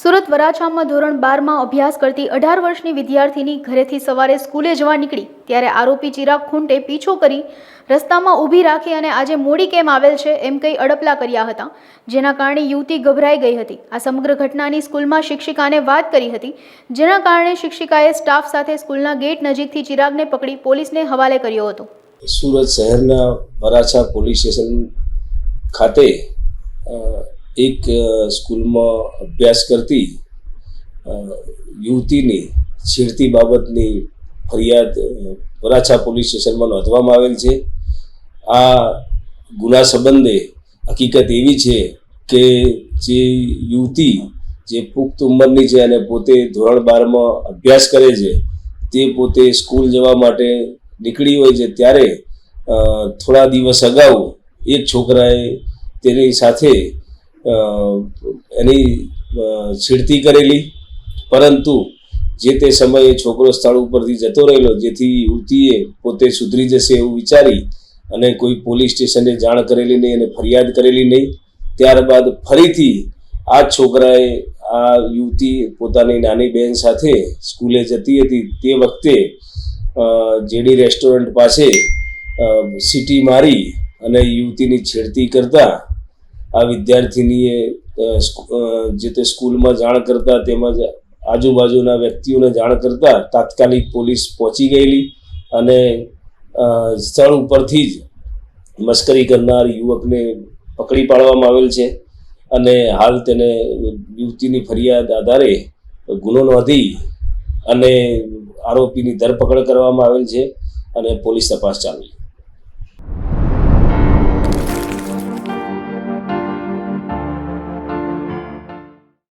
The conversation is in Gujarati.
સુરત વરાછામાં ધોરણ બારમાં અભ્યાસ કરતી અઢાર વર્ષની વિદ્યાર્થીની ઘરેથી સવારે સ્કૂલે જવા નીકળી. ત્યારે આરોપી ચિરાગ ખૂંટે પીછો કરી રસ્તામાં ઊભી રાખી અને આજે મોડી કેમ આવેલ છે એમ કહી અડપલા કર્યા હતા, જેના કારણે યુવતી ગભરાઈ ગઈ હતી. આ સમગ્ર ઘટનાની સ્કૂલમાં શિક્ષિકાને વાત કરી હતી, જેના કારણે શિક્ષિકાએ સ્ટાફ સાથે સ્કૂલના ગેટ નજીકથી ચિરાગને પકડી પોલીસને હવાલે કર્યો હતો. સુરત શહેરના વરાછા પોલીસ સ્ટેશન ખાતે એક સ્કૂલમાં અભ્યાસ કરતી યુવતીની છેડતી બાબતની ફરિયાદ વરાછા પોલીસ સ્ટેશનમાં નોંધવામાં આવેલ છે. આ ગુના સંબંધે હકીકત એવી છે કે જે યુવતી જે પુખ્ત ઉંમરની છે અને પોતે ધોરણ બારમાં અભ્યાસ કરે છે, તે પોતે સ્કૂલ જવા માટે નીકળી હોય છે. ત્યારે થોડા દિવસ અગાઉ એક છોકરાએ તેની સાથે એની છીડતી કરેલી. પરંતુ જે તે સમયે છોકરો સ્થળ ઉપરથી જતો રહેલો, જેથી યુવતીએ પોતે સુધરી જશે એવું વિચારી અને કોઈ પોલીસ સ્ટેશને જાણ કરેલી નહીં અને ફરિયાદ કરેલી નહીં, ત્યારબાદ ફરીથી આ છોકરાએ, આ યુવતી પોતાની નાની બહેન સાથે સ્કૂલે જતી હતી. તે વખતે જેડી રેસ્ટોરન્ટ પાસે સીટી મારી અને યુવતીની છેડતી કરતા આ વિદ્યાર્થીનીએ જે તે સ્કૂલમાં જાણ કરતા તેમજ આજુબાજુના વ્યક્તિઓને જાણ કરતા તાત્કાલિક પોલીસ પહોંચી ગયેલી અને સ્થળ ઉપરથી જ મશ્કરી કરનાર યુવકને પકડી પાડવામાં આવેલ છે અને હાલ તેને યુવતીની ફરિયાદ આધારે ગુનો નોંધી અને આરોપીની ધરપકડ કરવામાં આવેલ છે અને પોલીસ તપાસ ચાલુ છે.